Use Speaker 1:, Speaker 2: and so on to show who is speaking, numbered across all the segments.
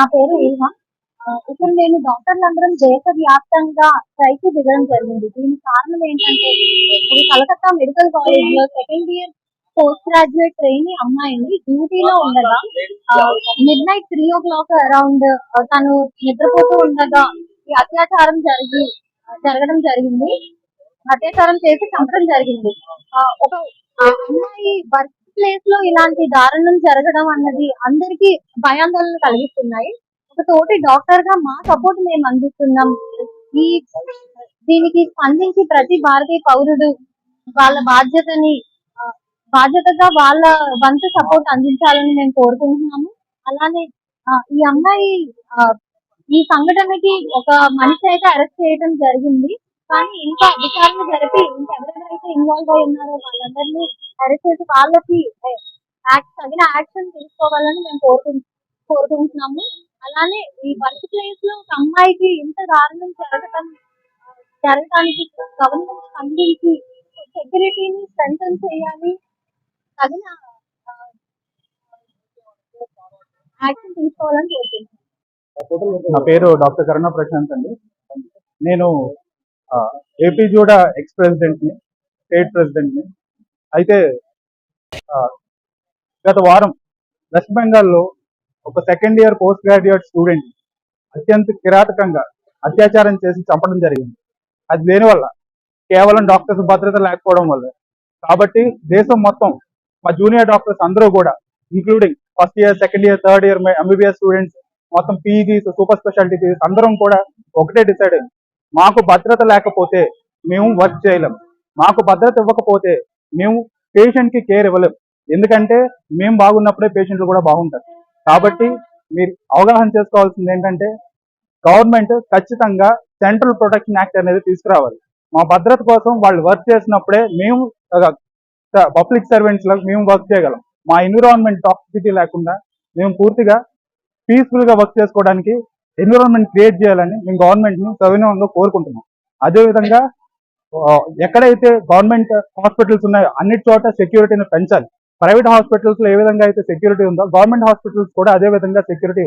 Speaker 1: నా పేరు ఊహ ఇప్పుడు నేను డాక్టర్లందరం దేశ వ్యాప్తంగా స్ట్రైక్ దిగడం జరిగింది. దీనికి కారణం ఏంటంటే ఇప్పుడు కలకత్తా మెడికల్ కాలేజ్లో second year post graduate trainee అమ్మాయిని డ్యూటీలో ఉండగా midnight three o'clock around తను నిద్రపోతూ ఉండగా ఈ అత్యాచారం జరిగి జరగడం జరిగింది. అత్యాచారం చేసి చంపడం జరిగింది. ఒక అమ్మాయి భర్త ప్లేస్లో ఇలాంటి దారుణం జరగడం అన్నది అందరికీ భయాందోళన కలిగిస్తున్నాయి. ఒక తోటి డాక్టర్గా మా సపోర్ట్ మేము అందిస్తున్నాం. ఈ దీనికి స్పందించి ప్రతి భారతీయ పౌరుడు వాళ్ళ బాధ్యతని బాధ్యతగా వాళ్ళ వంతు సపోర్ట్ అందించాలని మేము కోరుకుంటున్నాము. అలానే ఈ అమ్మాయి ఈ సంఘటనకి ఒక మనిషి అయితే అరెస్ట్ చేయడం జరిగింది. కానీ ఇంకా విచారణ జరిపి ఇంకా ఇన్వాల్వ్ అయి ఉన్నారో వాళ్ళందరినీ అరెస్ట్ వాళ్ళకి తగిన యాక్షన్ తీసుకోవాలని మేము కోరుకుంటున్నాము కోరుకుంటున్నాము. అలానే ఈ వర్క్ ప్లేస్లో ఒక అమ్మాయికి ఇంత దారుణం జరగటం ఆ, జరగడానికి గవర్నమెంట్ స్పందించి సెక్యూరిటీని స్ట్రెంగ్ చేయాలి తగిన యాక్షన్ తీసుకోవాలని కోరుకుంటున్నాను
Speaker 2: నా పేరు డాక్టర్ కరుణ ప్రశాంత్ అండి. నేను ఏపీ జూడా ఎక్స్ ప్రెసిడెంట్ని స్టేట్ ప్రెసిడెంట్ని అయితే గత వారం వెస్ట్ బెంగాల్లో ఒక second year post graduate student అత్యంత కిరాతకంగా అత్యాచారం చేసి చంపడం జరిగింది. అది దేనివల్ల కేవలం డాక్టర్స్ భద్రత లేకపోవడం వల్ల. కాబట్టి దేశం మొత్తం మా జూనియర్ డాక్టర్స్ అందరూ కూడా including first year second year third year MBBS students మొత్తం పీజీస్ సూపర్ స్పెషాలిటీస్ అందరం కూడా ఒకటే డిసైడ్ అయింది. మాకు భద్రత లేకపోతే మేము వర్క్ చేయలేం. మాకు భద్రత ఇవ్వకపోతే మేము పేషెంట్కి కేర్ ఇవ్వలేము ఎందుకంటే మేము బాగున్నప్పుడే పేషెంట్లు కూడా బాగుంటారు. కాబట్టి మీరు అవగాహన చేసుకోవాల్సింది ఏంటంటే గవర్నమెంట్ ఖచ్చితంగా సెంట్రల్ ప్రొటెక్షన్ యాక్ట్ అనేది తీసుకురావాలి. మా భద్రత కోసం వాళ్ళు వర్క్ చేసినప్పుడే మేము పబ్లిక్ సర్వెంట్స్ మేము వర్క్ చేయగలం. మా ఎన్విరాన్మెంట్ టాక్సిటీ లేకుండా మేము పూర్తిగా పీస్ఫుల్గా వర్క్ చేసుకోవడానికి ఎన్విరాన్మెంట్ క్రియేట్ చేయాలని మేము గవర్నమెంట్ని సవినయంగా కోరుకుంటున్నాం. అదేవిధంగా ఎక్కడైతే గవర్నమెంట్ హాస్పిటల్స్ ఉన్నాయో అన్ని చోట సెక్యూరిటీని పెంచాలి. ప్రైవేట్ హాస్పిటల్స్లో ఏ విధంగా అయితే సెక్యూరిటీ ఉందో గవర్నమెంట్ హాస్పిటల్స్ కూడా అదే విధంగా సెక్యూరిటీ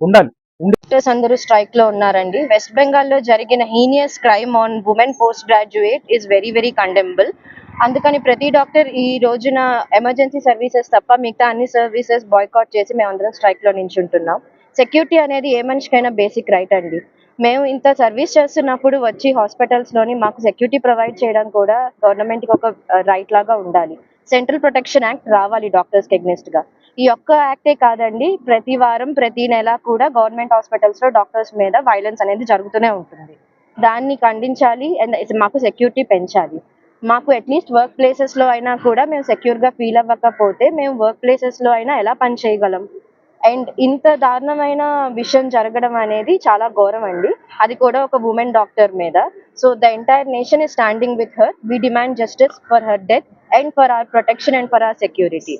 Speaker 2: ఉండాలి.
Speaker 3: డాక్టర్స్ అందరూ స్ట్రైక్లో ఉన్నారండి. వెస్ట్ బెంగాల్లో జరిగిన heinous crime on women post graduate is very very condemnable అందుకని ప్రతి డాక్టర్ ఈ రోజున ఎమర్జెన్సీ సర్వీసెస్ తప్ప మిగతా అన్ని సర్వీసెస్ బాయ్కాట్ చేసి మేము అందరం స్ట్రైక్లో నించుంటున్నాం. సెక్యూరిటీ అనేది ఏ మనిషికైనా బేసిక్ రైట్ అండి. మేము ఇంత సర్వీస్ చేస్తున్నప్పుడు వచ్చి హాస్పిటల్స్లోని మాకు సెక్యూరిటీ ప్రొవైడ్ చేయడం కూడా గవర్నమెంట్కి ఒక రైట్ లాగా ఉండాలి. సెంట్రల్ ప్రొటెక్షన్ యాక్ట్ రావాలి డాక్టర్స్కి గా. ఈ ఒక్క యాక్టే కాదండి ప్రతి వారం ప్రతి నెల కూడా గవర్నమెంట్ హాస్పిటల్స్లో డాక్టర్స్ మీద వైలెన్స్ అనేది జరుగుతూనే ఉంటుంది. దాన్ని ఖండించాలి అండ్ మాకు సెక్యూరిటీ పెంచాలి. మాకు అట్లీస్ట్ వర్క్ ప్లేసెస్లో అయినా కూడా మేము సెక్యూర్గా ఫీల్ అవ్వకపోతే మేము వర్క్ ప్లేసెస్లో అయినా ఎలా పని చేయగలం? అండ్ ఇంత దారుణమైన విషయం జరగడం అనేది చాలా ఘోరం అండి. అది కూడా ఒక ఉమెన్ డాక్టర్ మీద. So the entire nation is standing with her we demand justice for her death and for our protection and for our security